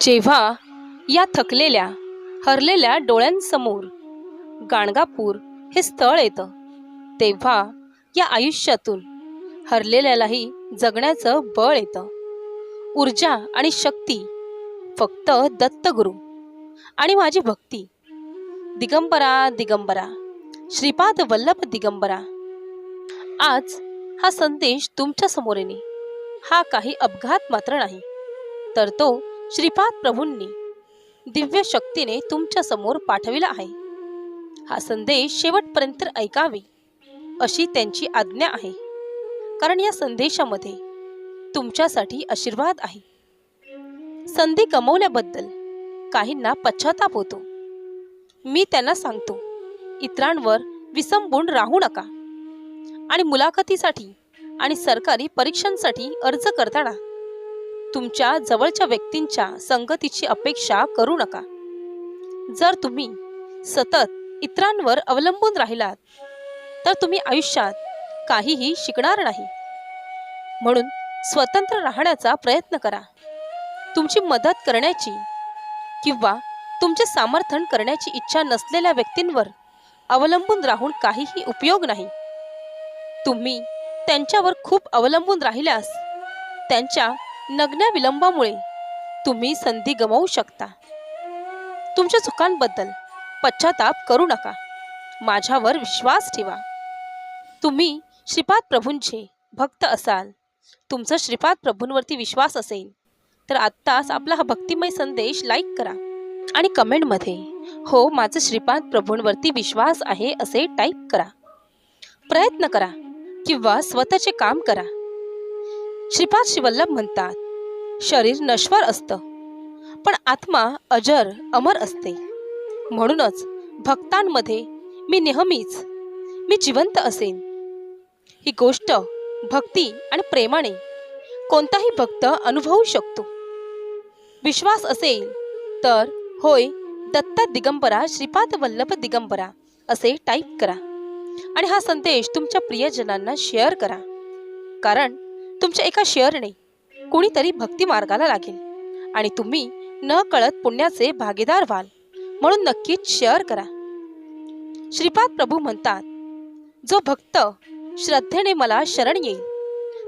जेव्हा या थकलेल्या हरलेल्या डोळ्यांसमोर गाणगापूर हे स्थळ येतं तेव्हा या आयुष्यातून हरलेल्यालाही जगण्याचं बळ येतं. ऊर्जा आणि शक्ती फक्त दत्तगुरु आणि माझी भक्ती. दिगंबरा दिगंबरा श्रीपाद वल्लभ दिगंबरा. आज हा संदेश तुमच्यासमोर येणे हा काही अपघात मात्र नाही. तर तो श्रीपाद प्रभूंनी दिव्य शक्तीने तुमच्यासमोर पाठविला आहे. हा संदेश शेवटपर्यंत ऐकावे अशी त्यांची आज्ञा आहे. कारण या संदेशामध्ये तुमच्यासाठी आशीर्वाद आहे. संधी गमावल्याबद्दल काहींना पश्चाताप होतो. मी त्यांना सांगतो इतरांवर विसंबून राहू नका. आणि मुलाखतीसाठी आणि सरकारी परीक्षांसाठी अर्ज करताना तुमच्या जवळच्या व्यक्तींच्या संगतीची अपेक्षा करू नका. जर तुम्ही सतत इतरांवर अवलंबून राहिलात तर तुम्ही आयुष्यात काहीही शिकणार नाही. म्हणून स्वतंत्र राहण्याचा प्रयत्न करा. तुमची मदत करण्याची किंवा तुमचे समर्थन करण्याची इच्छा नसलेल्या व्यक्तींवर अवलंबून राहून काहीही उपयोग नाही. तुम्ही त्यांच्यावर खूप अवलंबून राहिल्यास त्यांच्या नग्न विलंबामुळे तुम्ही संधी गमावू शकता. तुमच्या चुकांबद्दल पश्चाताप करू नका. माझ्यावर विश्वास ठेवा. तुम्ही श्रीपाद प्रभूंचे भक्त असाल. तुमचा श्रीपाद प्रभूंवरती विश्वास असेल तर आत्ताच आपला हा भक्तिमय संदेश लाईक करा आणि कमेंटमध्ये हो माझं श्रीपाद प्रभूंवरती विश्वास आहे असे टाईप करा. प्रयत्न करा किंवा स्वतःचे काम करा. श्रीपाद शिवल्लभ म्हणतात शरीर नश्वर असतं पण आत्मा अजर अमर असते. म्हणूनच भक्तांमध्ये मी नेहमीच मी जिवंत असेन. ही गोष्ट भक्ती आणि प्रेमाने कोणताही भक्त अनुभवू शकतो. विश्वास असेल तर होय दत्ता दिगंबरा श्रीपाद वल्लभ दिगंबरा असे टाईप करा. आणि हा संदेश तुमच्या प्रियजनांना शेअर करा. कारण तुमच्या एका शेअरने कुणीतरी भक्ती मार्गाला लागेल. आणि तुम्ही न कळत पुण्याचे भागीदार व्हाल. म्हणून नक्कीच शेअर करा. श्रीपाद प्रभू म्हणतात जो भक्त श्रद्धेने मला शरण येईल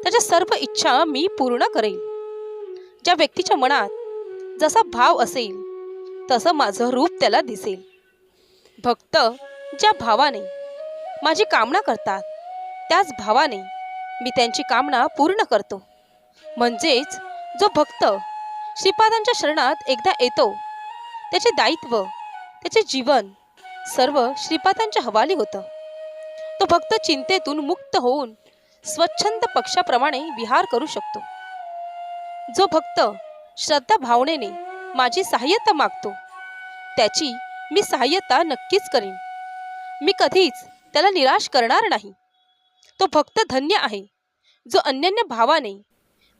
त्याच्या सर्व इच्छा मी पूर्ण करेल. ज्या व्यक्तीच्या मनात जसा भाव असेल तसं माझं रूप त्याला दिसेल. भक्त ज्या भावाने माझी कामना करतात त्याच भावाने मी त्यांची कामना पूर्ण करतो. म्हणजेच जो भक्त श्रीपादांच्या शरणात एकदा येतो त्याचे दायित्व त्याचे जीवन सर्व श्रीपादांच्या हवाली होतं. तो भक्त चिंतेतून मुक्त होऊन स्वच्छंद पक्षाप्रमाणे विहार करू शकतो. जो भक्त श्रद्धा भावनेने माझी सहाय्यता मागतो त्याची मी सहाय्यता नक्कीच करीन. मी कधीच त्याला निराश करणार नाही. तो भक्त धन्य आहे जो अन्यान्य भावाने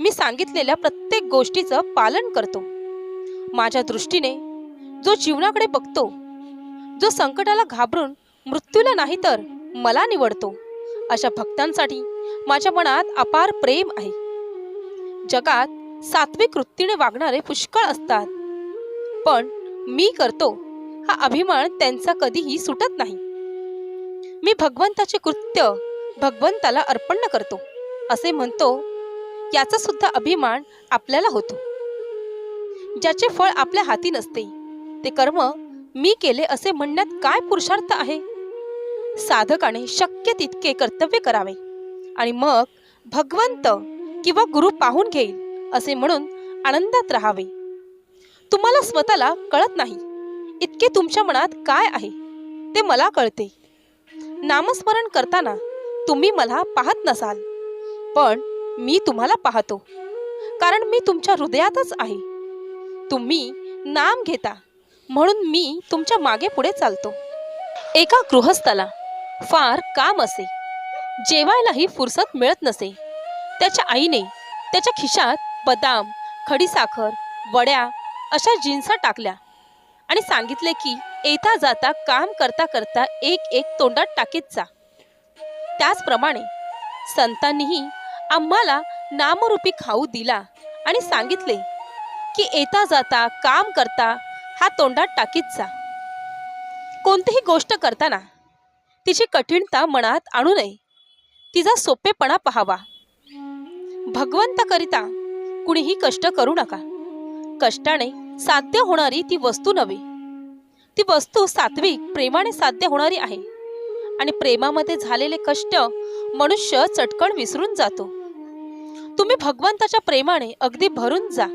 मी सांगितलेल्या प्रत्येक गोष्टीचं पालन करतो. माझ्या दृष्टीने जो जीवनाकडे बघतो जो संकटाला घाबरून मृत्यूला नाही तर मला निवडतो अशा भक्तांसाठी माझ्या मनात अपार प्रेम आहे. जगात सात्विक वृत्तीने वागणारे पुष्कळ असतात पण मी करतो हा अभिमान त्यांचा कधीही सुटत नाही. मी भगवंताचे कृत्य भगवंताला अर्पण करतो. असे म्हणतो याचा सुद्धा अभिमान आपल्याला होतो. ज्याचे फळ आपल्या हाती नसते. ते कर्म मी केले असे म्हणण्यात काय पुरुषार्थ आहे? साधकाने शक्य तितके कर्तव्य करावे. आणि मग भगवंत किंवा गुरु पाहून घेईल असे म्हणून आनंदात राहावे. तुम्हाला स्वतःला कळत नाही इतके तुमच्या मनात काय आहे? ते मला कळते. नामस्मरण करताना तुम्ही मला पाहत नसाल. पण मी तुम्हाला पाहतो. कारण मी तुमच्या हृदयातच आहे. तुम्ही नाम घेता. म्हणून मी तुमच्या मागे पुढे चालतो. एका गृहस्थाला फार काम असे. जेवायलाही फुरसत मिळत नसे. त्याच्या आईने त्याच्या खिशात बदाम खडीसाखर वड्या अशा जिन्सा टाकल्या आणि सांगितले की येता जाता काम करता करता एक एक तोंडात टाकीत जा. त्याचप्रमाणे संतांनीही आम्हाला नामरूपी खाऊ दिला आणि सांगितले की येता जाता काम करता हा तोंडात टाकीत जा. कोणतीही गोष्ट करताना तिची कठीणता मनात आणू नये. तिचा सोपेपणा पहावा. भगवंताकरिता कुणीही कष्ट करू नका. कष्टाने साध्य होणारी ती वस्तू नव्हे. ती वस्तू सात्विक प्रेमाने साध्य होणारी आहे. आणि प्रेमामध्ये झालेले कष्ट मनुष्य चटकन विसरून जातो. तुम्ही भगवंताच्या प्रेमाने अगदी भरून जा.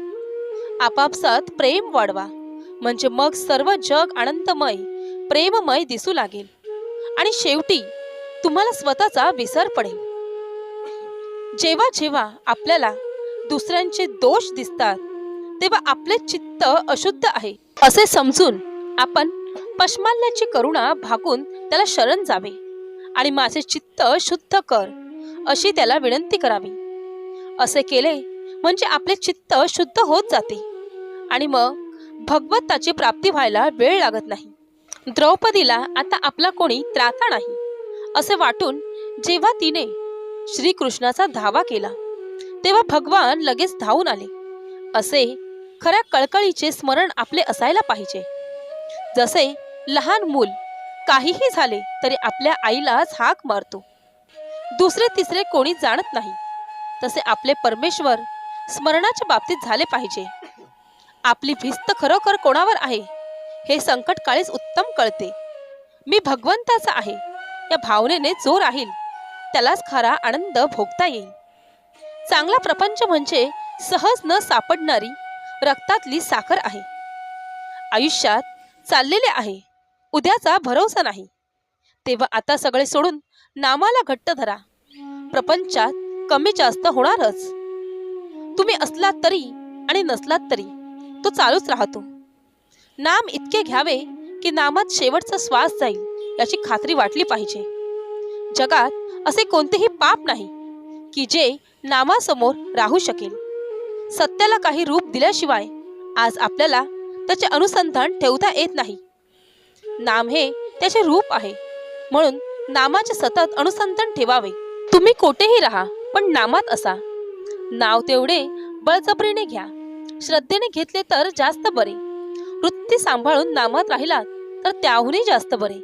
आपापसात प्रेम वाढवा. म्हणजे मग सर्व जग आनंदमय प्रेममय दिसू लागेल. आणि शेवटी तुम्हाला स्वतःचा विसर पडेल. जेव्हा जेव्हा आपल्याला दुसऱ्यांचे दोष दिसतात तेव्हा आपले चित्त अशुद्ध आहे. असे समजून आपण पशमाल्याची करुणा भागून त्याला शरण जावे आणि माझे चित्त शुद्ध कर अशी त्याला विनंती करावी. असे केले म्हणजे आपले चित्त शुद्ध होत जाते आणि मग भगवंताची प्राप्ती व्हायला वेळ लागत नाही. द्रौपदीला आता आपला कोणी त्राता नाही असे वाटून जेव्हा तिने श्रीकृष्णाचा धावा केला तेव्हा भगवान लगेच धावून आले. असे खऱ्या कळकळीचे स्मरण आपले असायला पाहिजे. जसे लहान मूल काहीही झाले तरी आपल्या आईलाच हाक मारतो. दुसरे तिसरे कोणी जाणत नाही. तसे आपले परमेश्वर स्मरणाच्या बाबतीत झाले पाहिजे. आपली भिस्त खरोखर कोणावर आहे? हे संकट काळीच उत्तम कळते. मी भगवंताचा आहे. या भावनेने जो राहील त्यालाच खरा आनंद भोगता येईल. चांगला प्रपंच म्हणजे सहज न सापडणारी रक्तातली साखर आहे. आयुष्यात चाललेले आहे. उद्याचा भरोसा नाही. तेव्हा आता सगळे सोडून नामाला घट्ट धरा. प्रपंचात कमी जास्त होणारच. तुम्ही असलात तरी आणि नसलात तरी तो चालूच राहतो. नाम इतके घ्यावे की नामात शेवटचा श्वास जाईल याची खात्री वाटली पाहिजे. जगात असे कोणतेही पाप नाही की जे नामासमोर राहू शकेल. सत्याला काही रूप दिल्याशिवाय आज आपल्याला त्याचे अनुसंधान ठेवता येत नाही. नाम हे त्याचे रूप आहे. म्हणून नामाचे सतत अनुसंधान ठेवावे. तुम्ही कोठेही राहा पण नामात असा. नाव तेवढे बळजबरीने घ्या. श्रद्धेने घेतले तर जास्त बरे. वृत्ती सांभाळून नामात राहिलात तर त्याहूनही जास्त बरे.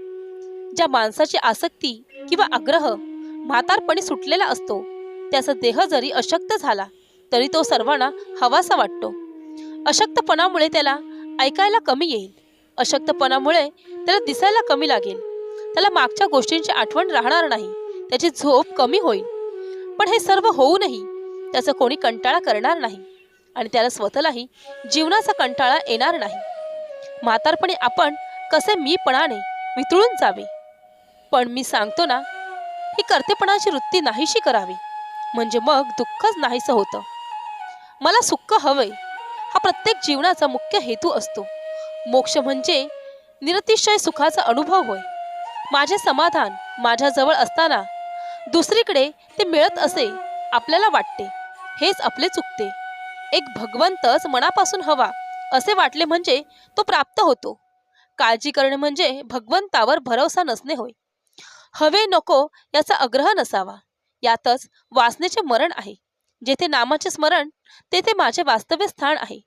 ज्या माणसाची आसक्ती किंवा आग्रह म्हातारपणी सुटलेला असतो त्याचा देह जरी अशक्त झाला तरी तो सर्वांना हवासा वाटतो. अशक्तपणामुळे त्याला ऐकायला कमी येईल. अशक्तपणामुळे त्याला दिसायला कमी लागेल. त्याला मागच्या गोष्टींची आठवण राहणार नाही. त्याची झोप कमी होईल. पण हे सर्व होऊनही त्याचा कोणी कंटाळा करणार नाही. आणि त्याला स्वतःलाही जीवनाचा कंटाळा येणार नाही. म्हातारपणी आपण कसे मीपणाने वितळून जावे? पण मी सांगतो ना ही कर्तेपणाची वृत्ती नाहीशी करावी. म्हणजे मग दुःखच नाहीसं होतं. मला सुख हवंय. हा प्रत्येक जीवनाचा मुख्य हेतू असतो. मोक्ष म्हणजे निरतिशय सुखाचा अनुभव होय. माझे समाधान माझ्याजवळ असताना दुसरीकडे ते मिळत असे आपल्याला वाटते. हेच आपले चुकते. एक भगवंतच मनापासून हवा असे वाटले म्हणजे तो प्राप्त होतो. काळजी करणे म्हणजे भगवंतावर भरोसा नसणे होय. हवे नको याचा आग्रह नसावा. यातच वासनेचे मरण आहे. जेथे नामाचे स्मरण तेथे माझे वास्तव्य स्थान आहे.